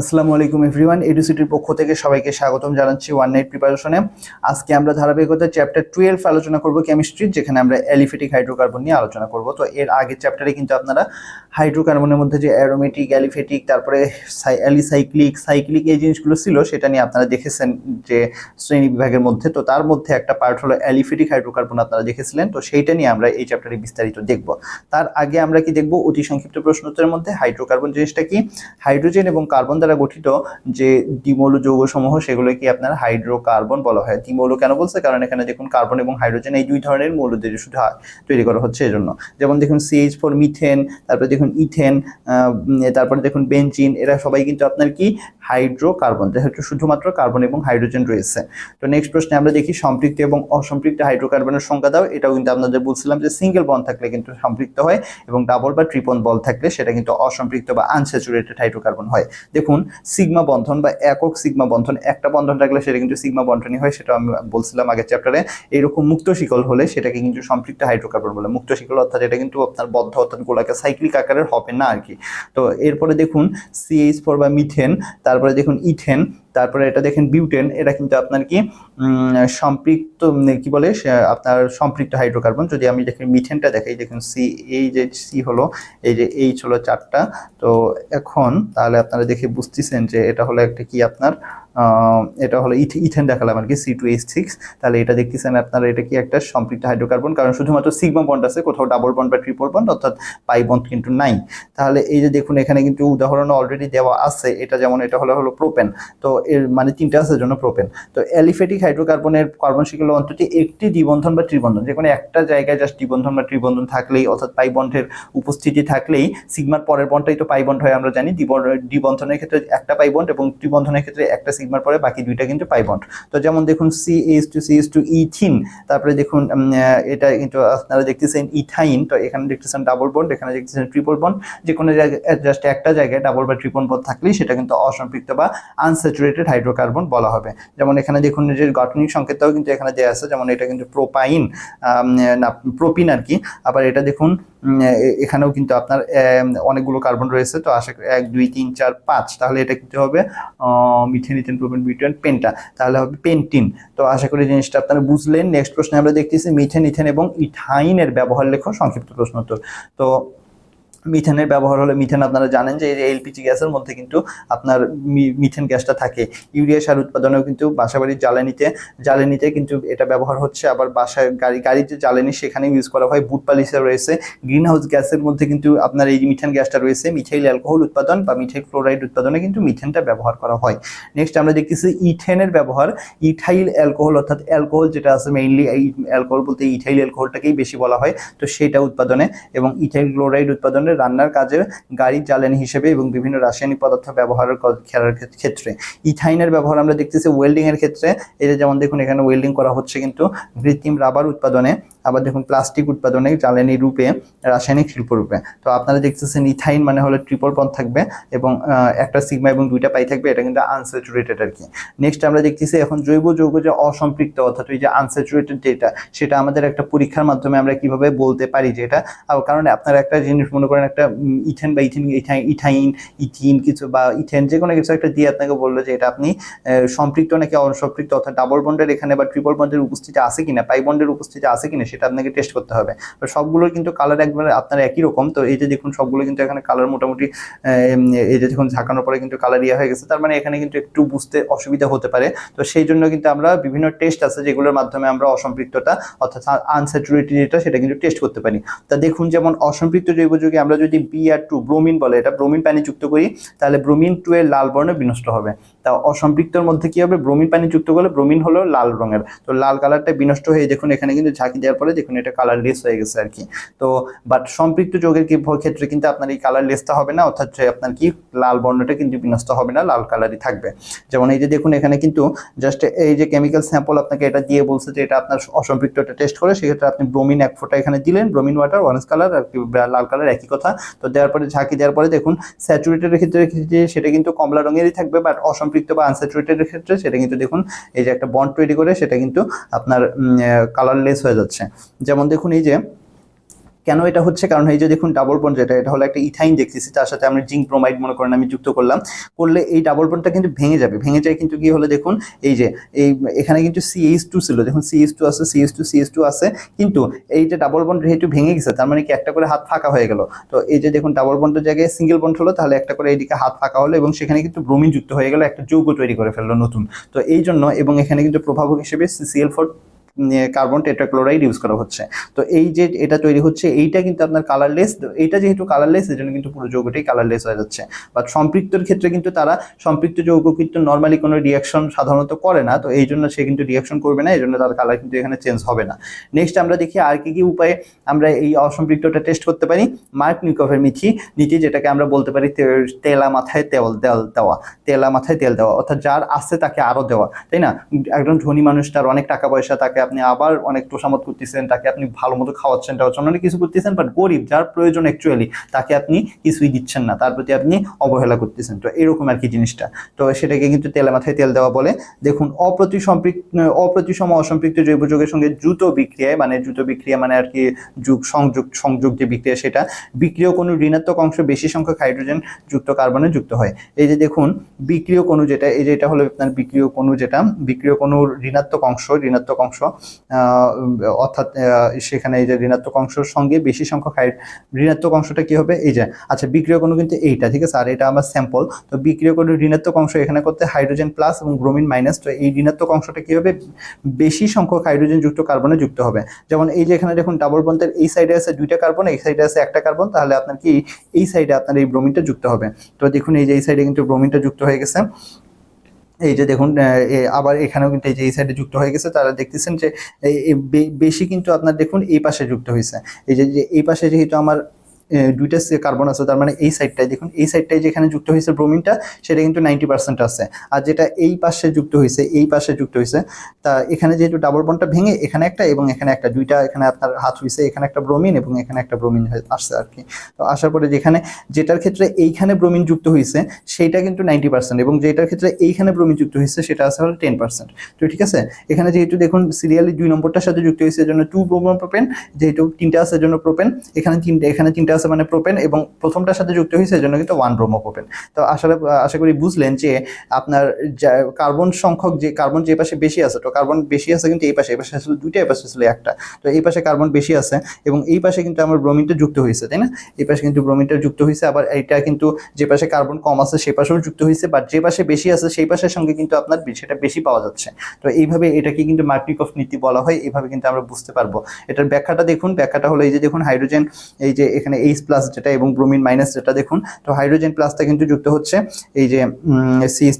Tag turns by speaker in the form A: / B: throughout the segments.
A: আসসালামু আলাইকুম এভরিওয়ান এডুসিটির পক্ষ থেকে সবাইকে স্বাগতম জানাচ্ছি ওয়ান নাইট প্রিপারেশনে আজকে আমরা ধারাবাহিকতা চ্যাপ্টার টুয়েলভ আলোচনা করব কেমিস্ট্রির যেখানে আমরা অ্যালিফেটিক হাইড্রোকার্বন নিয়ে আলোচনা করব। তো এর আগের চ্যাপ্টারে কিন্তু আপনারা হাইড্রোকার্বনের মধ্যে যে অ্যারোমেটিক অ্যালিফেটিক তারপরে অ্যালিসাইক্লিক সাইক্লিক এই জিনিসগুলো ছিল, সেটা নিয়ে আপনারা দেখেছেন যে শ্রেণি বিভাগের মধ্যে। তো তার মধ্যে একটা পার্ট হলো অ্যালিফেটিক হাইড্রোকার্বন আপনারা দেখেছিলেন, তো সেইটা নিয়ে আমরা এই চ্যাপ্টারে বিস্তারিত দেখব। তার আগে আমরা কি দেখব? অতি সংক্ষিপ্ত প্রশ্নোত্তরের মধ্যে হাইড্রোকার্বন জিনিসটা কি? হাইড্রোজেন এবং কার্বন দ্বারা গঠিত যে দ্বিমৌল যৌগ সমূহ সেগুলো কি আপনার হাইড্রোকার্বন বলা হয়? দ্বিমৌল কেন বলছে? কারণ এখানে দেখুন কার্বন এবং হাইড্রোজেন এই দুই ধরনের মৌল দিয়ে শুধু তৈরি করা হচ্ছে এজন্য। যেমন দেখুন সিএইচ ফোর মিথেন তারপরে দেখুন ইথেন তারপরে দেখুন বেঞ্জিন এরা সবাই কিন্তু আপনার কি? হাইড্রোকার্বন। যেহেতু শুধুমাত্র কার্বন এবং হাইড্রোজেন রয়েছে। তো নেক্সট প্রশ্নে আমরা দেখি সম্পৃক্ত এবং অসম্পৃক্ত হাইড্রোকার্বনের সংখ্যা দাও। এটাও কিন্তু আপনাদের বলছিলাম যে সিঙ্গেল বন্ড থাকলে কিন্তু সম্পৃক্ত হয় এবং ডাবল বা ট্রিপন বল থাকলে সেটা কিন্তু অসম্পৃক্ত বা আনস্যাচুরেটেড হাইড্রোকার্বন হয়। দেখুন সিগমা বন্ধন বা একক সিগমা বন্ধন, একটা বন্ধন থাকলে সেটা কিন্তু সিগমা বন্ধনই হয়, সেটা আমি বলছিলাম আগের চ্যাপ্টারে এরকম মুক্ত শিকল হলে সেটাকে কিন্তু সম্পৃক্ত হাইড্রোকার্বন বলে। মুক্ত শিকল অর্থাৎ এটা কিন্তু আপনার বদ্ধ অর্থাৎ গোলাকে সাইক্লিক আকারের হবে না আর কি। তো এরপরে দেখুন সিএইচ ফোর বা মিথেন তারপরে দেখুন ইথেন তারপরে এটা দেখেন বিউটেন এটা কিন্তু আপনার কি সম্পৃক্ত উম, কি বলে আপনার সম্পৃক্ত হাইড্রোকার্বন। যদি আমি দেখেন মিথেনটা দেখাই দেখুন সি এই যে সি হলো এই যে এইচ হলো চারটা। তো এখন তাহলে আপনারা দেখে বুঝতেছেন যে এটা হলো একটা কি আপনার এটা হলো ইথ- ইথেন দেখালাম আর কি সি টু এইচ সিক্স তাহলে এটা দেখতেছেন আপনারা, এটা কি একটা সম্পৃক্ত হাইড্রোকার্বন কারণ শুধুমাত্র সিগমা বন্ড আছে, কোথাও ডাবল বন্ড বা ট্রিপল বন্ড অর্থাৎ পাই বন্ড কিন্তু নাই। তাহলে এই যে দেখুন, এখানে কিন্তু উদাহরণ অলরেডি দেওয়া আছে। এটা যেমন, এটা হলো হলো প্রোপেন তো এর মানে তিনটা আছে জন্য প্রোপেন তো অ্যালিফেটিক হাইড্রোকার্বনের কার্বন শিকল অন্তত একটি দ্বিবন্ধন বা ত্রিবন্ধন, যে কোনো একটা জায়গায় জাস্ট দ্বিবন্ধন বা ত্রিবন্ধন থাকলেই, অর্থাৎ পাই বন্ডের উপস্থিতি থাকলেই সিগমার পরের বন্ডটাই তো পাই বন্ড হয় আমরা জানি। দ্বিবন- দ্বিবন্ধনের ক্ষেত্রে একটা পাই বন্ড এবং ত্রিবন্ধনের ক্ষেত্রে একটা সিগমার পরে বাকি দুইটা কিন্তু পাই বন্ড। তো যেমন দেখুন C H two C H two ethene, তারপরে দেখুন এটা কিন্তু আপনারা দেখতেছেন ইথাইন, তো এখানে দেখতেছেন ডাবল বন্ড এখানে দেখতেছেন ট্রিপল বন্ড যে কোনো জায়গায় জাস্ট একটা জায়গায় ডাবল বা ট্রিপল বন্ড থাকলেই সেটা কিন্তু অসম্পৃক্ত বা আনস্যাচুরেটেড হাইড্রোকার্বন বলা হবে। যেমন এখানে দেখুন যে গাঠনিক সংকেতটাও কিন্তু এখানে দেওয়া আছে, যেমন এটা কিন্তু প্রোপাইন না প্রোপিন আর কি। আবার এটা দেখুন এখানেও কিন্তু আপনার অনেকগুলো কার্বন রয়েছে, তো আশা এক, দুই, তিন, চার, পাঁচ, তাহলে এটা কিন্তু হবে মিথেন ইথেন প্রোপেন বিটুইন পেনটা তাহলে হবে পেন্টিন তো আশা করি জিনিসটা আপনারা বুঝলেন। নেক্সট প্রশ্নে আমরা দেখতেছি মিথেন ইথেন এবং ইথাইনের ব্যবহার লেখো, সংক্ষিপ্ত প্রশ্ন উত্তর। তো মিথেনের ব্যবহার হলে মিথেন আপনারা জানেন যে এই এলপিজি গ্যাসের মধ্যে কিন্তু আপনার মিথেন গ্যাসটা থাকে। ইউরিয়া সার উৎপাদনেও কিন্তু বাসাবাড়ির জ্বালানিতে জ্বালানিতে কিন্তু এটা ব্যবহার হচ্ছে। আবার বাসায় গাড়ি, গাড়ির যে জ্বালানি সেখানে ইউজ করা হয়। বুট পালিশে রয়েছে। গ্রিন হাউস গ্যাসের মধ্যে কিন্তু আপনার এই মিথেন গ্যাসটা রয়েছে। মিথাইল অ্যালকোহল উৎপাদন বা মিথাইল ক্লোরাইড উৎপাদনে কিন্তু মিথেনটা ব্যবহার করা হয়। নেক্সট আমরা দেখতেছি ইথেনের ব্যবহার। ইথাইল অ্যালকোহল অর্থাৎ অ্যালকোহল যেটা আছে মেইনলি এই অ্যালকোহল বলতে ইথাইল অ্যালকোহলটাকেই বেশি বলা হয়। তো সেটা উৎপাদনে এবং ইথাইল ক্লোরাইড উৎপাদনে রান্নার কাজে গাড়ির জ্বালানি হিসেবে এবং বিভিন্ন রাসায়নিক পদার্থ ব্যবহারের খেলার ক্ষেত- ক্ষেত্রে। ইথাইনের ব্যবহার আমরা দেখতেছি ওয়েল্ডিং এর ক্ষেত্রে। এটা যেমন দেখুন, এখানে ওয়েল্ডিং করা হচ্ছে কিন্তু কৃত্রিম রাবার উৎপাদনে। আবার দেখুন প্লাস্টিক উৎপাদনে জ্বালানি রূপে, রাসায়নিক শিল্প রূপে। তো আপনারা দেখতেছেন ইথাইন মানে হলো ট্রিপল পন থাকবে এবং একটা সিগমা এবং দুইটা পাই থাকবে, এটা কিন্তু আনস্যাচুরেটেড আর কি নেক্সট আমরা দেখতেছি এখন জৈব যৌগ যে অসম্পৃক্ত, অর্থাৎ ওই যে আনস্যাচুরেটেড যেটা, সেটা আমাদের একটা পরীক্ষার মাধ্যমে আমরা কীভাবে বলতে পারি যে এটা কারণ আপনারা একটা জিনিস মনে করেন, একটা ইথেন বা ইথিন, ইথাইন ইথিন কিছু বা ইথেন যে কোনো কিছু একটা দিয়ে আপনাকে বলল যে এটা আপনি সম্পৃক্ত নাকি অসম্পৃক্ত, অর্থাৎ ডাবল বন্ডের এখানে বা ট্রিপল বন্ডের উপস্থিতি আছে কিনা, পাই বন্ডের উপস্থিতি আছে কিনা আপনাকে টেস্ট করতে হবে। তো সবগুলোর কিন্তু কালার একবারে আপনার একই রকম। তো এই যে দেখুন, সবগুলো কিন্তু এখানে কালার মোটামুটি এই যে দেখুন, ঝাঁকানোর পরে কিন্তু কালার ইয়ে হয়ে গেছে। তার মানে এখানে কিন্তু একটু বুঝতে অসুবিধা হতে পারে। তো সেই জন্য কিন্তু আমরা বিভিন্ন টেস্ট আছে যেগুলোর মাধ্যমে আমরা অসম্পৃক্ততা অর্থাৎ আনস্যাচুরেটেড যেটা, সেটা কিন্তু টেস্ট করতে পারি। তা দেখুন, যেমন অসম্পৃক্ত জৈব যুগে আমরা যদি বি আর টু ব্রোমিন বলে, এটা ব্রোমিন পানি যুক্ত করি, তাহলে ব্রোমিন টু এর লাল বর্ণ বিনষ্ট হবে। তা অসম্পৃক্তর মধ্যে কি হবে? ব্রোমিন পানি যুক্ত করলে ব্রোমিন হলো লাল রঙের। তো লাল কালারটা বিনষ্ট হয়ে দেখুন, এখানে কিন্তু ঝাঁকি দেওয়ার পরে দেখুন এটা কালার লেস হয়ে গেছে আর কি। তো বাট সম্পৃক্ত যোগের ক্ষেত্রে কিন্তু আপনার এই কালার লেসটা হবে না, অর্থাৎ আপনার কি লাল বর্ণটা কিন্তু বিনষ্ট হবে না, লাল কালারই থাকবে। যেমন এই যে দেখুন, এখানে কিন্তু জাস্ট এই যে কেমিক্যাল স্যাম্পল আপনাকে এটা দিয়ে বলছে যে এটা আপনার অসম্পৃক্তটা টেস্ট করে, সেক্ষেত্রে আপনি ব্রোমিন এক ফোঁটা এখানে দিলেন, ব্রোমিন ওয়াটার অরেঞ্জ কালার আর কি লাল কালার একই কথা। তো দেওয়ার পরে ঝাঁকি দেওয়ার পরে দেখুন স্যাচুরেটেডের ক্ষেত্রে সেটা কিন্তু কমলা রঙেরই থাকবে বাট অসম্পৃক্ত বা আনস্যাচুরেটেডের ক্ষেত্রে সেটা কিন্তু দেখুন, এই যে একটা বন্ড তৈরি করে সেটা কিন্তু আপনার কালারলেস হয়ে যাচ্ছে। যেমন দেখুন এই যে কেন এটা হচ্ছে? কারণ এই যে দেখুন ডাবল বন্ড যেটা, এটা হলো একটা ইথাইন দেখতেছি, তার সাথে আমরা জিঙ্ক ব্রোমাইড মনে করেন আমি যুক্ত করলাম। করলে এই ডাবল বন্ডটা কিন্তু ভেঙে যাবে। ভেঙে যায় কিন্তু কি হলো দেখুন, এই যে, এই, এখানে কিন্তু সিএইচ টু ছিল। দেখুন সিএইচ টু আছে সিএইচ টু সিএইচ টু আছে, কিন্তু এই যে ডাবল বন্ড যেহেতু ভেঙে গেছে, তার মানে কি একটা করে হাত ফাঁকা হয়ে গেল। তো এই যে দেখুন ডাবল বন্ডের জায়গায় সিঙ্গেল বন্ড হলো, তাহলে একটা করে এইদিকে হাত ফাঁকা হলো এবং সেখানে কিন্তু ব্রোমিন যুক্ত হয়ে গেল, একটা যৌগ তৈরি করে ফেলল নতুন। তো এই জন্য এবং এখানে কিন্তু প্রভাবক হিসেবে CCl four carbon tetrachloride use করা হচ্ছে। তো এই যে এটা তৈরি হচ্ছে, এইটা কিন্তু আপনার কালারলেস এইটা যেহেতু কালারলেস এই জন্য কিন্তু পুরো যৌগটাই কালারলেস হয়ে যাচ্ছে। বাট সম্পৃক্তর ক্ষেত্রে কিন্তু তারা সম্পৃক্ত যৌগ কিন্তু নর্মালি কোনো রিয়াকশন সাধারণত করে না, তো এই জন্য সে কিন্তু রিয়াকশন করবে না এই জন্য তার কালার কিন্তু এখানে চেঞ্জ হবে না। নেক্সট আমরা দেখি আর কি কি উপায়ে আমরা এই অসম্পৃক্তটা টেস্ট করতে পারি। মার্ক নিকফের মিথি নীতি যেটাকে আমরা বলতে পারি তেলা মাথায় তেল তেল দেওয়া, তেলা মাথায় তেল দেওয়া, অর্থাৎ যার আছে তাকে আরও দেওয়া, তাই না? একজন ধনী মানুষ তার অনেক টাকা পয়সা তাকে আপনি আবার অনেক তোষামত করতেছেন, তাকে আপনি ভালো মতো খাওয়াচ্ছেন টাওয়াচ্ছেন অনেক কিছু করতেছেন বাট গরিব যার প্রয়োজন অ্যাকচুয়ালি তাকে আপনি কিছুই দিচ্ছেন না, তার প্রতি আপনি অবহেলা করতেছেন। তো এরকম আর কি জিনিসটা। তো সেটাকে কিন্তু তেলে মাথায় তেল দেওয়া বলে। দেখুন অপ্রতি সম্পৃক্ত অপ্রতিসম অসম্পৃক্ত জৈব যৌগের সঙ্গে দ্রুত বিক্রিয়ায় মানে দ্রুত বিক্রিয়া মানে আর কি যুগ সংযোগ সংযোগ যে বিক্রিয়া সেটা, বিক্রিয় কোনো ঋণাত্মক অংশ বেশি সংখ্যক হাইড্রোজেন যুক্ত কার্বনে যুক্ত হয়। এই যে দেখুন, বিক্রিয় কোনো যেটা, এই যে এটা হলো আপনার বিক্রিয় কোনো যেটা, বিক্রিয় কোনো ঋণাত্মক অংশ ঋণাত্মক অংশ অর্থাৎ সেখানে এই যে ঋণাত্মক অংশের সঙ্গে বেশি সংখ্যক হাই ঋণাত্মক অংশটা কি হবে? এই যে আচ্ছা বিক্রিয় কোনো কিন্তু এইটা, ঠিক আছে? আর এটা আমার স্যাম্পল তো বিক্রিয় কোনো ঋণাত্মক অংশ এখানে করতে হাইড্রোজেন প্লাস এবং ব্রোমিন মাইনাস তো এই ঋণাত্মক অংশটা কি হবে? বেশি সংখ্যক হাইড্রোজেন যুক্ত কার্বনে যুক্ত হবে। যেমন এই যে এখানে দেখুন ডাবল বন্ডের এই সাইডে আছে দুইটা কার্বন এই সাইডে আছে একটা কার্বন তাহলে আপনার কি এই সাইডে আপনার এই ব্রোমিনটা যুক্ত হবে। তো দেখুন, এই যে এই সাইডে কিন্তু ব্রোমিনটা যুক্ত হয়ে গেছে। এই যে দেখুন আবার এখানেও কিন্তু এই যে এই সাইডে যুক্ত হয়ে গেছে, তারা দেখতেছেন যে বেশি কিন্তু আপনার দেখুন এই পাশে যুক্ত হয়েছে। এই যে এই পাশে যেহেতু আমার দুইটা কার্বন আছে, তার মানে এই সাইডটায় দেখুন, এই সাইডটায় যেখানে যুক্ত হয়েছে ব্রোমিনটা সেটা কিন্তু নাইনটি পার্সেন্ট আছে। আর যেটা এই পাশে যুক্ত হয়েছে, এই পাশে যুক্ত হয়েছে, তা এখানে যেহেতু ডাবল বনটা ভেঙে এখানে একটা এবং এখানে একটা, দুইটা এখানে আপনার হাত হয়েছে এখানে একটা ব্রোমিন এবং এখানে একটা ব্রোমিন আসছে আর কি। তো আসার পরে যেখানে, যেটার ক্ষেত্রে এইখানে ব্রোমিন যুক্ত হয়েছে সেইটা কিন্তু নাইনটি পার্সেন্ট এবং যেটার ক্ষেত্রে এইখানে ব্রোমিন যুক্ত হয়েছে সেটা আছে হলো টেন পার্সেন্ট তো ঠিক আছে? এখানে যেহেতু দেখুন সিরিয়ালি দুই নম্বরটার সাথে যুক্ত হয়েছে এজন্য টু ব্রোমো প্রোপেন যেহেতু তিনটা আছে এজন্য প্রোপেন এখানে তিনটে, এখানে তিনটা আছে মানে প্রোপেন এবং প্রথমটার সাথে যুক্ত হয়েছে এজন্য কিন্তু ওয়ান ব্রোমো প্রোপেন তো আসলে আশা করি বুঝলেন যে আপনার কার্বন সংখ্যক যে কার্বন যে পাশে বেশি আছে, তো কার্বন বেশি আছে কিন্তু এই পাশে এই পাশে আসলে দুইটা এই পাশে আসলে একটা। তো এই পাশে কার্বন বেশি আছে এবং এই পাশে কিন্তু আমার ব্রোমিনটা যুক্ত হয়েছে, তাই না? এই পাশে কিন্তু ব্রোমিনটা যুক্ত হয়েছে, আবার এইটা কিন্তু যে পাশে কার্বন কম আছে সে পাশেও যুক্ত হয়েছে বাট যে পাশে বেশি আছে সেই পাশের সঙ্গে কিন্তু আপনার বে- সেটা বেশি পাওয়া যাচ্ছে। তো এইভাবে এটাকে কিন্তু মার্কনিকফ নীতি বলা হয় এইভাবে কিন্তু আমরা বুঝতে পারব। এটার ব্যাখ্যাটা দেখুন, ব্যাখ্যাটা হলো এই যে দেখুন হাইড্রোজেন এই যে এখানে এইচ প্লাস যেটা এবং ব্রোমিন মাইনাস যেটা দেখুন, তো হাইড্রোজেন প্লাসটা কিন্তু যুক্ত হচ্ছে এই যে সিএস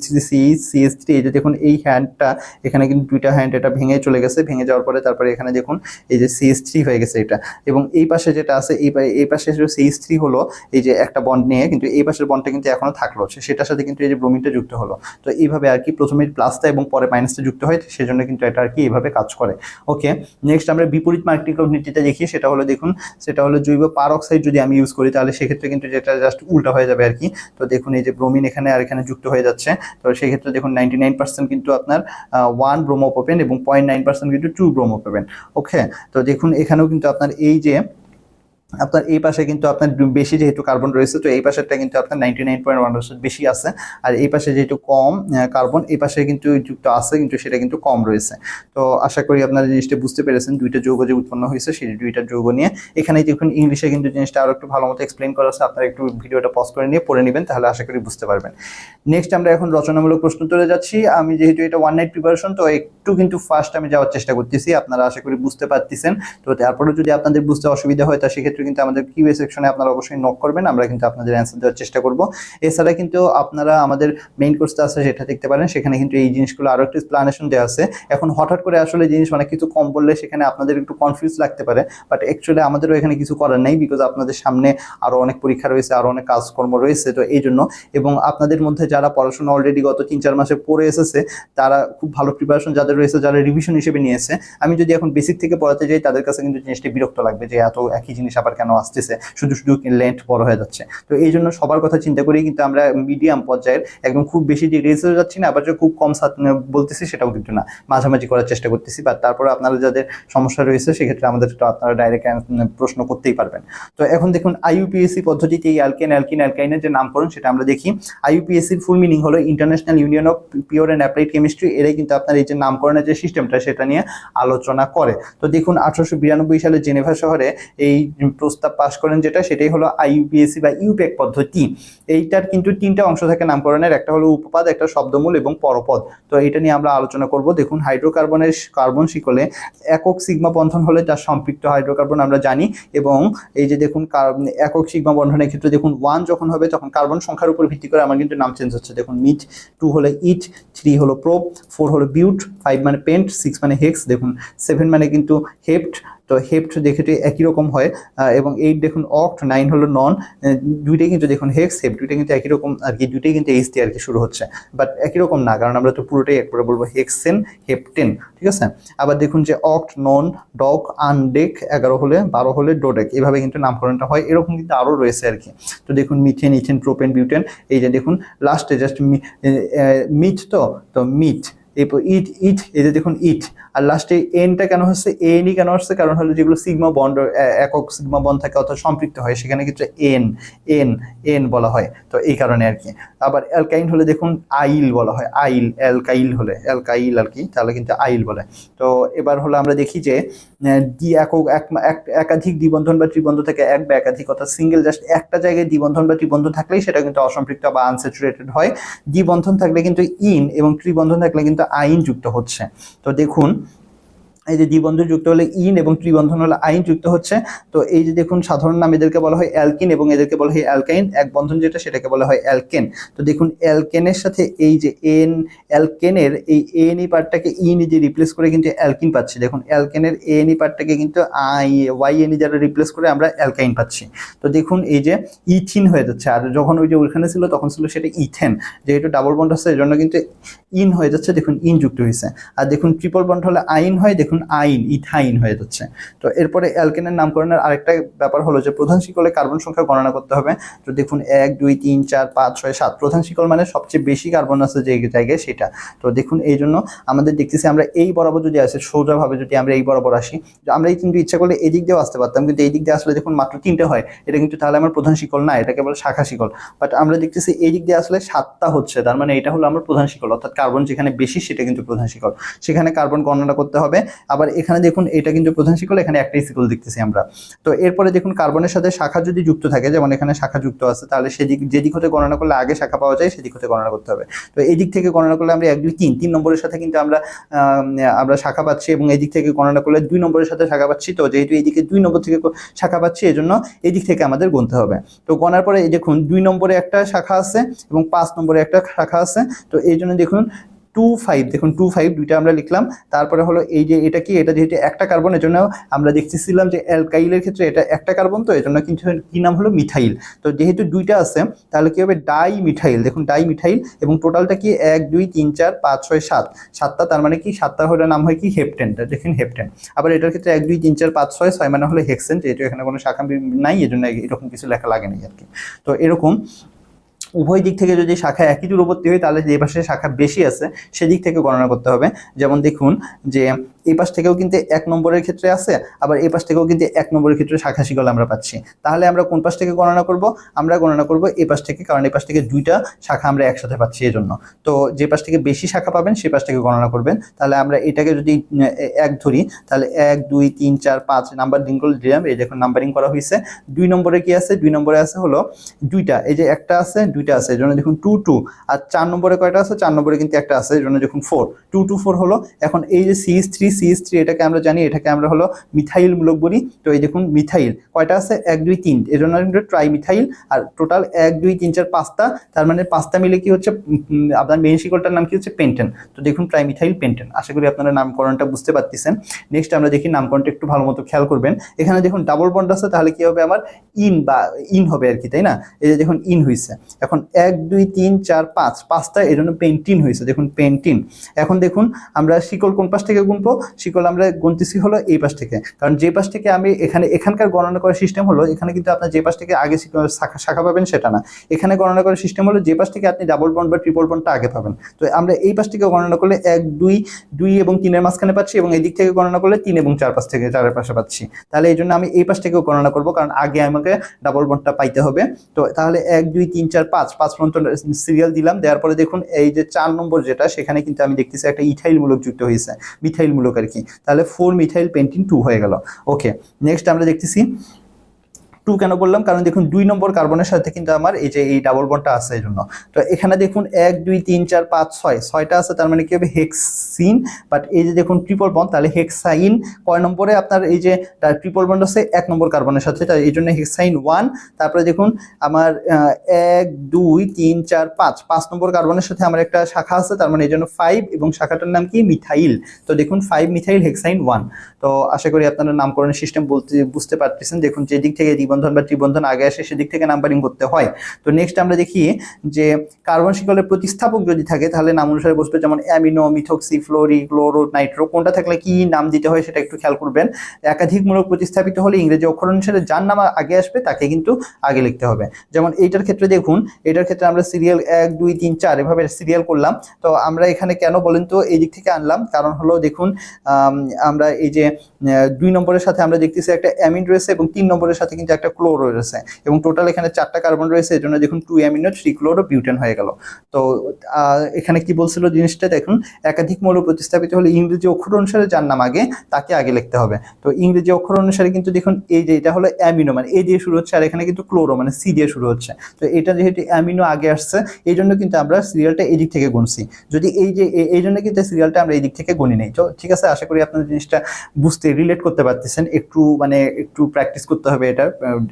A: থ্রি এই যে দেখুন, এই হ্যান্ডটা এখানে কিন্তু দুইটা হ্যান্ড এটা ভেঙে চলে গেছে, ভেঙে যাওয়ার পরে তারপরে এখানে দেখুন এই যে সিএস থ্রি হয়ে গেছে এটা। এবং এই পাশে যেটা আছে, এই এই পাশে সিএস থ্রি হলো, এই যে একটা বন্ড নিয়ে, কিন্তু এই পাশের বন্ডটা কিন্তু এখনও থাকল সেটার সাথে কিন্তু এই যে ব্রোমিনটা যুক্ত হলো। তো এইভাবে আর কি প্রথমে প্লাসটা এবং পরে মাইনাসটা যুক্ত হয়, সেজন্য কিন্তু এটা আর কি এইভাবে কাজ করে। ওকে নেক্সট আমরা বিপরীত মার্কনিকফ নীতিটা দেখি সেটা হলো দেখুন, সেটা হলো জৈব পার অক্সাইড যদি আমি ইউজ করি, তাহলে সেক্ষেত্রে কিন্তু যেটা জাস্ট উল্টা হয়ে যাবে আর কি তো দেখুন, এই যে ব্রোমিন এখানে আর এখানে যুক্ত হয়ে যাচ্ছে, তো সেক্ষেত্রে দেখুন নাইনটি নাইন পার্সেন্ট কিন্তু আপনার ওয়ান ব্রোমো পাবেন এবং পয়েন্ট নাইন পার্সেন্ট কিন্তু টু ব্রোমো পাবেন ওকে তো দেখুন, এখানেও কিন্তু আপনার এই যে আপনার এই পাশে কিন্তু আপনার বেশি যেহেতু কার্বন রয়েছে, তো এই পাশেরটা কিন্তু আপনার নাইনটি নাইন পয়েন্ট ওয়ান বেশি আছে। আর এই পাশে যেহেতু কম কার্বন এই পাশে কিন্তু যুক্ত আছে, কিন্তু সেটা কিন্তু কম রয়েছে। তো আশা করি আপনারা জিনিসটা বুঝতে পেরেছেন, দুইটা যৌগ যে উৎপন্ন হয়েছে, সেই দুইটা যৌগ নিয়ে। এখানে দেখুন, ইংলিশে কিন্তু জিনিসটা আরও একটু ভালো মতো এক্সপ্লেন করা আছে, আপনারা একটু ভিডিওটা পজ করে নিয়ে পড়ে নেবেন, তাহলে আশা করি বুঝতে পারবেন। নেক্সট আমরা এখন রচনামূলক প্রশ্ন তুলে যাচ্ছি। আমি যেহেতু এটা ওয়ান নাইট প্রিপারেশন তো একটু কিন্তু ফার্স্ট আমি যাওয়ার চেষ্টা করতেছি, আপনারা আশা করি বুঝতে পারতেছেন। তো তারপরে যদি আপনাদের বুঝতে অসুবিধা হয়, তা সেক্ষেত্রে কিন্তু আমাদের কিউএ সেকশনে আপনারা অবশ্যই নক করবেন, আমরা কিন্তু আপনাদের অ্যান্সার দেওয়ার চেষ্টা করব। এছাড়া কিন্তু আপনারা আমাদের মেইন কোর্সটা আছে, সেটা দেখতে পারেন, সেখানে কিন্তু এই জিনিসগুলো আরও একটু এক্সপ্লানেশন দেওয়া আছে। এখন হঠাৎ করে আসলে জিনিস অনেক কিছু কম বললে সেখানে আপনাদের একটু কনফিউজ লাগতে পারে বাট অ্যাকচুয়ালি আমাদেরও এখানে কিছু করার নেই বিকজ আপনাদের সামনে আরও অনেক পরীক্ষা রয়েছে আরও অনেক কাজকর্ম রয়েছে, তো এই জন্য। এবং আপনাদের মধ্যে যারা পড়াশোনা অলরেডি গত তিন চার মাসে পড়ে এসেছে, তারা খুব ভালো প্রিপারেশন যাদের রয়েছে, যারা রিভিশন হিসেবে নিয়েছে। আমি যদি এখন বেসিক থেকে পড়াতে যাই, তাদের কাছে কিন্তু জিনিসটা বিরক্ত লাগবে যে এত একই জিনিস আবার আবার কেন আসতেছে? শুধু শুধু লেন্থ বড় হয়ে যাচ্ছে। তো এই জন্য সবার কথা চিন্তা করেই কিন্তু আমরা মিডিয়াম পর্যায়ের একদম খুব বেশি ডিটেলসে যাচ্ছি না, আবার যে খুব কম বলতেছি সেটাও কিন্তু না। মাঝামাঝি করার চেষ্টা করতেছি বা তারপরে আপনারা যাদের সমস্যা রয়েছে, সেক্ষেত্রে আমাদের আপনারা ডাইরেক্ট প্রশ্ন করতেই পারবেন। তো এখন দেখুন আইইউপিএসসি পদ্ধতিতে এই অ্যালকেন অ্যালকিন অ্যালকাইনের যে নামকরণ, সেটা আমরা দেখি। আইইউপিএসসির ফুল মিনিং হলো international union of pure and applied chemistry এরাই কিন্তু আপনার এই যে নামকরণের যে সিস্টেমটা সেটা নিয়ে আলোচনা করে। তো দেখুন, আঠারোশো বিরানব্বই সালে জেনেভা শহরে এই প্রস্তাব পাশ করেন যেটা, সেটাই হলো আইইউপিএসসি বা ইউপেক পদ্ধতি। এইটার কিন্তু তিনটা অংশ থাকে নামকরণের, একটা হলো উপপাদ, একটা শব্দমূল এবং পরপদ। তো এটা নিয়ে আমরা আলোচনা করব। দেখুন, হাইড্রোকার্বনের কার্বন শিকলে একক সিগমা বন্ধন হলে তার সম্পৃক্ত হাইড্রোকার্বন আমরা জানি এবং এই যে দেখুন একক সিগমা বন্ধনের ক্ষেত্রে দেখুন ওয়ান যখন হবে তখন কার্বন সংখ্যার উপর ভিত্তি করে আমার কিন্তু নাম চেঞ্জ হচ্ছে। দেখুন মিথ টু হলে ইট থ্রি হলো প্রোপ ফোর হলো বিউট ফাইভ মানে পেন্ট সিক্স মানে হেক্স দেখুন সেভেন মানে কিন্তু হেপ্ট তো হেপ্ট দেখেতে একই রকম হয় এবং এইট দেখুন অক্ট নাইন হলো নন দুইটাই কিন্তু দেখুন হেক্স হেপ দুইটা কিন্তু একই রকম, আর কি দুইটাই কিন্তু এইচ আর কি শুরু হচ্ছে। বাট একই রকম না, কারণ আমরা তো পুরোটাই একবারে বলব হেক্সেন হেপটেন ঠিক আছে? আবার দেখুন যে অক্ট নন ডক আনডেক এগারো হলে, বারো হলে ডোডেক এভাবে কিন্তু নামকরণটা হয়, এরকম কিন্তু আরও রয়েছে আর কি। তো দেখুন মিথেন ইথেন প্রোপেন বিউটেন এই যে দেখুন লাস্টে জাস্ট মিথ তো তো মিথ এরপর ইট ইট এই যে দেখুন ইট আর লাস্টে এনটা কেন হচ্ছে এনই কেন হচ্ছে কারণ হলো যেগুলো সিগমা বন্ড একক সিগমা বন্ড থাকে অর্থাৎ সম্পৃক্ত হয়, সেখানে কিন্তু এন এন এন বলা হয়। তো এই কারণে আর কি। আবার অ্যালকাইন হলে দেখুন আইল বলা হয়, আইল অ্যালকাইল হলে অ্যালকাইল আর কি, তাহলে কিন্তু আইল বলে। তো এবার হলো আমরা দেখি যে দ্বি একক, এক- এক- একাধিক দ্বিবন্ধন বা ত্রিবন্ধ থেকে এক বা একাধিক, অর্থাৎ সিঙ্গেল জাস্ট একটা জায়গায় দ্বিবন্ধন বা ত্রিবন্ধন থাকলেই সেটা কিন্তু অসম্পৃক্ত বা আনস্যাচুরেটেড হয়। দ্বিবন্ধন থাকলে কিন্তু ইন এবং ত্রিবন্ধন থাকলে কিন্তু আইন যুক্ত হচ্ছে। তো দেখুন এই যে দ্বিবন্ধন যুক্ত হলে ইন এবং ত্রিবন্ধন হলে আইন যুক্ত হচ্ছে। তো এই যে দেখুন, সাধারণ নাম এদেরকে বলা হয় অ্যালকিন এবং এদেরকে বলা হয় অ্যালকাইন। এক বন্ধন যেটা, সেটাকে বলা হয় অ্যালকেন। তো দেখুন, অ্যালকেনের সাথে এই যে এন, অ্যালকেনের এই এন ই পার্টটাকে ইন যে রিপ্লেস করে কিন্তু অ্যালকিন পাচ্ছি। দেখুন, অ্যালকেনের এন ই পার্টটাকে কিন্তু আই ওয়াই এন যারা রিপ্লেস করে, আমরা অ্যালকাইন পাচ্ছি। তো দেখুন, এই যে ইথিন হয়ে যাচ্ছে। আর যখন ওই যে ওইখানে ছিল, তখন ছিল সেটা ইথেন। যেহেতু ডাবল বন্ড হচ্ছে এই জন্য কিন্তু ইন হয়ে যাচ্ছে, দেখুন, ইন যুক্ত হয়েছে। আর দেখুন ট্রিপল বন্ড হলে আইন হয়, দেখুন আইন, ইথাইন হয়ে যাচ্ছে। তো এরপরে অ্যালকেনের নামকরণের আরেকটা ব্যাপার হলো যে, প্রধান শিকলে কার্বন সংখ্যা গণনা করতে হবে। তো দেখুন, এক, দুই, তিন, চার, পাঁচ, ছয়, সাত, প্রধান শিকল মানে সবচেয়ে বেশি কার্বন আছে যে জায়গায় সেটা। তো দেখুন, এই জন্য আমাদের দেখতেছি আমরা এই বরাবর যদি আসে, সোজাভাবে যদি আমরা এই বরাবর আসি আমরা এই কিন্তু ইচ্ছা করলে এই দিক দিয়েও আসতে পারতাম। কিন্তু এই দিক দিয়ে আসলে দেখুন, মাত্র তিনটে হয়। এটা কিন্তু তাহলে আমার প্রধান শিকল না এটা কেবল শাখা শিকল। বাট আমরা দেখতেছি এই দিক দিয়ে আসলে সাতটা হচ্ছে। তার মানে এটা হলো আমার প্রধান শিকল। অর্থাৎ কার্বন যেখানে বেশি, সেটা কিন্তু প্রধান শিকল। সেখানে কার্বন গণনা করতে হবে। আবার এখানে দেখুন, এটা কিন্তু প্রধান শিকল, এখানে একটাই শিকল দেখতেছি আমরা। তো এরপরে দেখুন, কার্বনের সাথে শাখা যদি যুক্ত থাকে, যেমন এখানে শাখা যুক্ত আছে, তাহলে সেদিক যেদিক হতে গণনা করলে আগে শাখা পাওয়া যায়, সেদিক হতে গণনা করতে হবে। তো এই দিক থেকে গণনা করলে আমরা এক দুই তিন তিন নম্বরের সাথে কিন্তু আমরা আমরা শাখা পাচ্ছি এবং এই দিক থেকে গণনা করলে দুই নম্বরের সাথে শাখা পাচ্ছি। তো যেহেতু এইদিকে দুই নম্বর থেকে শাখা পাচ্ছি এই জন্য এই দিক থেকে আমাদের গুনতে হবে। তো গণার পরে দেখুন, দুই নম্বরে একটা শাখা আছে এবং পাঁচ নম্বরে একটা শাখা আছে। তো এই জন্য দেখুন টু ফাইভ দেখুন টু ফাইভ দুইটা আমরা লিখলাম। তারপরে হলো এই যে এটা কি? এটা যেহেতু একটা কার্বন এর জন্য আমরা দেখতেছিলাম যে অ্যালকাইলের ক্ষেত্রে এটা একটা কার্বন তো, এজন্য কিন্তু কি নাম হলো? মিথাইল তো যেহেতু দুইটা আছে, তাহলে কি হবে? ডাই মিঠাইল দেখুন ডাই মিঠাইল এবং টোটালটা কি? এক, দুই, তিন, চার, পাঁচ, ছয়, সাত। সাতটা তার মানে কি? সাতটা হলে নাম হয় কি? হেপটেন দেখুন হেপটেন আবার এটার ক্ষেত্রে এক, দুই, তিন, চার, পাঁচ, ছয় ছয় মানে হলো হেক্সেন যেহেতু এখানে কোনো শাখা নাই, এজন্য এরকম কিছু লেখা লাগে নাই আর কি। তো এরকম উভয় দিক থেকে যদি শাখা একই দূরবর্তী হয়, তাহলে যে পাশে শাখা বেশি আছে, সেদিক থেকে গণনা করতে হবে। যেমন দেখুন যে এই পাশ থেকেও কিন্তু এক নম্বরের ক্ষেত্রে আছে, আবার এই পাশ থেকেও কিন্তু এক নম্বরের ক্ষেত্রে শাখা শিকল আমরা পাচ্ছি। তাহলে আমরা কোন পাশ থেকে গণনা করব? আমরা গণনা করব এই পাশ থেকে, কারণ এই পাশ থেকে দুইটা শাখা আমরা একসাথে পাচ্ছি এই জন্য তো যে পাশ থেকে বেশি শাখা পাবেন, সেই পাশ থেকে গণনা করবেন। তাহলে আমরা এটাকে যদি এক ধরি, তাহলে এক, দুই, তিন, চার, পাঁচ, নাম্বার করে দিলাম, এই দেখুন নাম্বারিং করা হয়েছে দুই নম্বরে কি আছে? দুই নম্বরে আছে হলো দুইটা, এই যে একটা আছে, দুইটা আছে এই জন্য দেখুন টু টু আর চার নম্বরে কয়টা আছে? চার নম্বরে কিন্তু একটা আছে এই জন্য দেখুন ফোর টু টু ফোর হলো, এখন এই যে সিএস থ্রি সিএস থ্রি এটাকে আমরা জানি, এটাকে আমরা হলো মিথাইল মূলক বলি। তো এই দেখুন, মিথাইল। কয়টা আছে? এক, দুই, তিন। এর জন্য কিন্তু ট্রাই মিথাইল আর টোটাল এক, দুই, তিন, চার, পাঁচটা। তার মানে পাঁচটা মিলে কি হচ্ছে? আপনার মেন শিকলটার নাম কি হচ্ছে? পেন্টেন তো দেখুন ট্রাই মিথাইল পেন্টেন আশা করি আপনারা নামকরণটা বুঝতে পারতেছেন। নেক্সট আমরা দেখি নামকরণটা একটু ভালো মতো খেয়াল করবেন। এখানে দেখুন ডাবল বন্ড আছে, তাহলে কি হবে আমার? ইন বা ইন হবে আর কি, তাই না? এই যে দেখুন, ইন হয়েছে এখন এক, দুই, তিন, চার, পাঁচ। পাঁচটা, এর জন্য পেন্টিন হয়েছে দেখুন পেন্টিন এখন দেখুন, আমরা শিকল কোন পাশ থেকে গুনবো? শিকল আমরা গুনতেছি হলো এই পাশ থেকে। কারণ যে পাশ থেকে আমি এখানে, এখানকার গণনা করার সিস্টেম হলো, এখানে কিন্তু আপনার যে পাশ থেকে আগে শাখা শাখা পাবেন সেটা না। এখানে গণনা করার সিস্টেম হলো যে পাশ থেকে আপনি ডাবল বন্ড বা ট্রিপল বন্ডটা আগে পাবেন। তো আমরা এই পাশ থেকে গণনা করলে এক, দুই দুই এবং তিনের মাঝখানে পাচ্ছি এবং এই দিক থেকে গণনা করলে তিন এবং চার পাশ থেকে, চারের পাশে পাচ্ছি। তাহলে এই জন্য আমি এই পাশ থেকেও গণনা করব, কারণ আগে আমাকে ডাবল বন্ডটা পাইতে হবে। তো তাহলে এক, দুই, তিন, চার, পাঁচ পাঁচ পর্যন্ত সিরিয়াল দিলাম। দেওয়ার পরে দেখুন, এই যে চার নম্বর যেটা, সেখানে কিন্তু আমি দেখতেছি একটা ইথাইল মূলক যুক্ত হয়েছে। মিথাইল মূলক আর কি। তাহলে ফোর মিথাইল পেন্টিন টু হয়ে গেল। ওকে নেক্সট আমরা দেখতেছি টু কেন বললাম? কারণ দেখুন, দুই নম্বর কার্বনের সাথে কিন্তু আমার এই যে, এই ডাবল বন্ডটা আছে এই জন্য। তো এখানে দেখুন, এক, দুই, তিন, চার, পাঁচ, ছয়। ছয়টা আছে, তার মানে কি হবে? হেক্সিন বাট এই যে দেখুন ট্রিপল বন্ড তাহলে হেক্সাইন কয় নম্বরে আপনার এই যে ট্রিপল বন্ড আছে, এক নম্বর কার্বনের সাথে। তাই এই জন্য হেক্সাইন ওয়ান তারপরে দেখুন, আমার এক, দুই, তিন, চার, পাঁচ। পাঁচ নম্বর কার্বনের সাথে আমার একটা শাখা আছে, তার মানে এই জন্য ফাইভ এবং শাখাটার নাম কি? মিথাইল তো দেখুন ফাইভ মিথাইল হেক্সাইন ওয়ান তো আশা করি আপনারা নামকরণের সিস্টেম বলতে, বুঝতে পারতেছেন। দেখুন যে দিক থেকে দ্বিবন্ধন বা ত্রিবন্ধন আগে আসে, সেদিক থেকে নাম্বারিং করতে হয়। তো নেক্সট আমরা দেখি যে কার্বন শিকলের প্রতিস্থাপক যদি থাকে, তাহলে নাম অনুসারে বসবে যেমন amino methoxy fluoro chloro nitro কোনটা থাকলে কি নাম দিতে হয় সেটা একটু খেয়াল করবেন। একাধিকমূলক প্রতিস্থাপিত হলে ইংরেজি অক্ষর অনুসারে যার নাম আগে আসবে, তাকে কিন্তু আগে লিখতে হবে। যেমন এইটার ক্ষেত্রে দেখুন এটার ক্ষেত্রে আমরা সিরিয়াল এক, দুই, তিন, চার এভাবে সিরিয়াল করলাম। তো আমরা এখানে কেন বলেন তো, এই দিক থেকে আনলাম। কারণ হলো দেখুন আমরা এই যে দুই নম্বরের সাথে আমরা দেখতেছি একটা অ্যামিন রয়েছে এবং তিন নম্বরের সাথে কিন্তু একটা ক্লোরো রয়েছে এবং টোটাল এখানে চারটা কার্বন রয়েছে এর জন্য দেখুন two amino three chloro butane হয়ে গেল। তো এখানে কি বলছিল জিনিসটা? দেখুন, একাধিক মৌল প্রতিস্থাপিত হলে ইংরেজি অক্ষর অনুসারে যার নাম আগে, তাকে আগে লিখতে হবে। তো, ইংরেজি অক্ষর অনুসারে কিন্তু দেখুন, এই যে এটা হলো অ্যামিনো মানে এ দিয়ে শুরু হচ্ছে আর এখানে কিন্তু ক্লোরো মানে সি দিয়ে শুরু হচ্ছে। তো, এটা যেহেতু অ্যামিনো আগে আসছে, এই জন্য কিন্তু আমরা সিরিয়ালটা এই দিক থেকে গুনছি। যদি এই যে এই জন্য কিন্তু সিরিয়ালটা আমরা এই দিক থেকে গুনি নেই। তো, ঠিক আছে, আশা করি আপনার জিনিসটা বুঝতে রিলেট করতে পারতেছেন। একটু মানে একটু প্র্যাকটিস করতে হবে এটা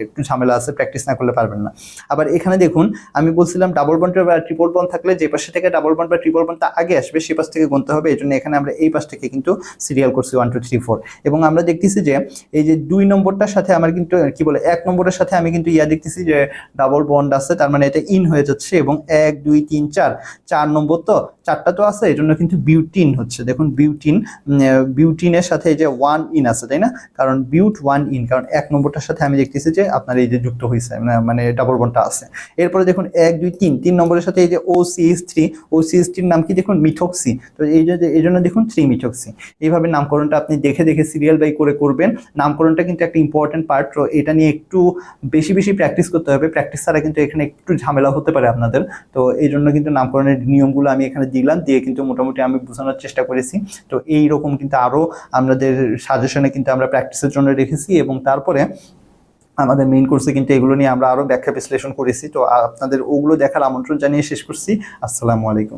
A: একটু ঝামেলা আছে প্র্যাকটিস না করলে পারবেন না। আবার এখানে দেখুন, আমি বলছিলাম ডাবল বন্ড বা ট্রিপল বন্ড থাকলে যে পাশে থেকে ডাবল বন্ড বা ট্রিপল বন্ডটা আগে আসবে, সে পাশ থেকে গুনতে হবে। এই জন্য এখানে আমরা এই পাশ থেকে কিন্তু সিরিয়াল করছি ওয়ান টু থ্রি ফোর এবং আমরা দেখতেছি যে, এই যে দুই নম্বরটার সাথে আমার কিন্তু, কি বলে, এক নম্বরের সাথে আমি কিন্তু ইয়া দেখতেছি যে ডাবল বন্ড আছে, তার মানে এটা ইন হয়ে যাচ্ছে এবং এক, দুই, তিন, চার। চার নম্বর তো, চারটা তো আছে এই জন্য কিন্তু বিউটিন হচ্ছে। দেখুন বিউটিন বিউটিনের সাথে যে ওয়ান ইন আছে, তাই না? কারণ বিউট ওয়ান ইন কারণ এক নম্বরটার সাথে আমি দেখতেছি যে আপনার এই যে যুক্ত হয়েছে, মানে- মানে ডাবল বন্ডটা আছে। এরপরে দেখুন, এক, দুই, তিন তিন নম্বরের সাথে এই যে O CS three O CS থ্রির নাম কি? দেখুন, মিথক্সি। তো এই যে, এই জন্য দেখুন থ্রি মিথক্সি এইভাবে নামকরণটা আপনি দেখে দেখে সিরিয়াল বাই করে করবেন। নামকরণটা কিন্তু একটা ইম্পর্টেন্ট পার্ট এটা নিয়ে একটু বেশি বেশি প্র্যাকটিস করতে হবে। প্র্যাকটিস ছাড়া কিন্তু এখানে একটু ঝামেলা হতে পারে আপনাদের। তো এই জন্য কিন্তু নামকরণের নিয়মগুলো আমি এখানে দিলাম, দিয়ে কিন্তু মোটামুটি আমি বোঝানোর চেষ্টা করেছি। তো এই রকম কিন্তু আরও আমাদের সাজেশনে কিন্তু আমরা প্র্যাকটিসের জন্য রেখেছি এবং তারপরে আমাদের মেইন কোর্সে কিন্তু এগুলো নিয়ে আমরা আরও ব্যাখ্যা বিশ্লেষণ করেছি। তো আপনাদের ওগুলো দেখার আমন্ত্রণ জানিয়ে শেষ করছি। আসসালামু আলাইকুম।